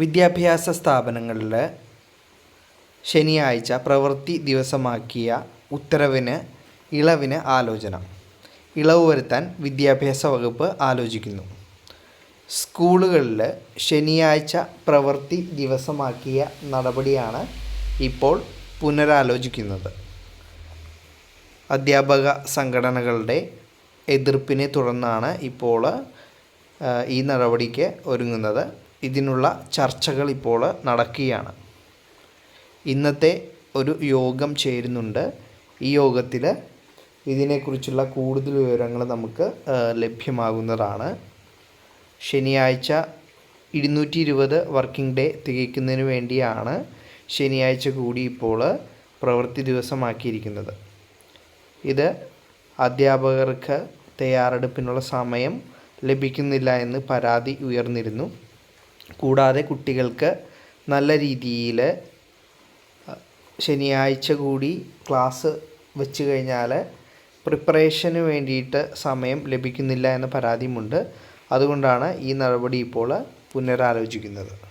വിദ്യാഭ്യാസ സ്ഥാപനങ്ങളിൽ ശനിയാഴ്ച പ്രവൃത്തി ദിവസമാക്കിയ ഉത്തരവിന് ഇളവിന് ആലോചന. ഇളവ് വരുത്താൻ വിദ്യാഭ്യാസ വകുപ്പ് ആലോചിക്കുന്നു. സ്കൂളുകളിൽ ശനിയാഴ്ച പ്രവൃത്തി ദിവസമാക്കിയ നടപടിയാണ് ഇപ്പോൾ പുനരാലോചിക്കുന്നത്. അധ്യാപക സംഘടനകളുടെ എതിർപ്പിനെ തുടർന്നാണ് ഇപ്പോൾ ഈ നടപടിക്ക് ഒരുങ്ങുന്നത്. ഇതിനുള്ള ചർച്ചകൾ ഇപ്പോൾ നടക്കുകയാണ്. ഇന്നത്തെ ഒരു യോഗം ചേരുന്നുണ്ട്. ഈ യോഗത്തിൽ ഇതിനെക്കുറിച്ചുള്ള കൂടുതൽ വിവരങ്ങൾ നമുക്ക് ലഭ്യമാകുന്നതാണ്. ശനിയാഴ്ച ഇരുന്നൂറ്റി ഇരുപത് വർക്കിംഗ് ഡേ തികയ്ക്കുന്നതിന് വേണ്ടിയാണ് ശനിയാഴ്ച കൂടി ഇപ്പോൾ പ്രവൃത്തി ദിവസമാക്കിയിരിക്കുന്നത്. ഇത് അധ്യാപകർക്ക് തയ്യാറെടുപ്പിനുള്ള സമയം ലഭിക്കുന്നില്ല എന്ന് പരാതി ഉയർന്നിരുന്നു. കൂടാതെ കുട്ടികൾക്ക് നല്ല രീതിയിൽ ശനിയാഴ്ച കൂടി ക്ലാസ് വെച്ച് കഴിഞ്ഞാൽ പ്രിപ്പറേഷന് വേണ്ടിയിട്ട് സമയം ലഭിക്കുന്നില്ല എന്ന പരാതിയുമുണ്ട്. അതുകൊണ്ടാണ് ഈ നടപടി ഇപ്പോൾ പുനരാലോചിക്കുന്നത്.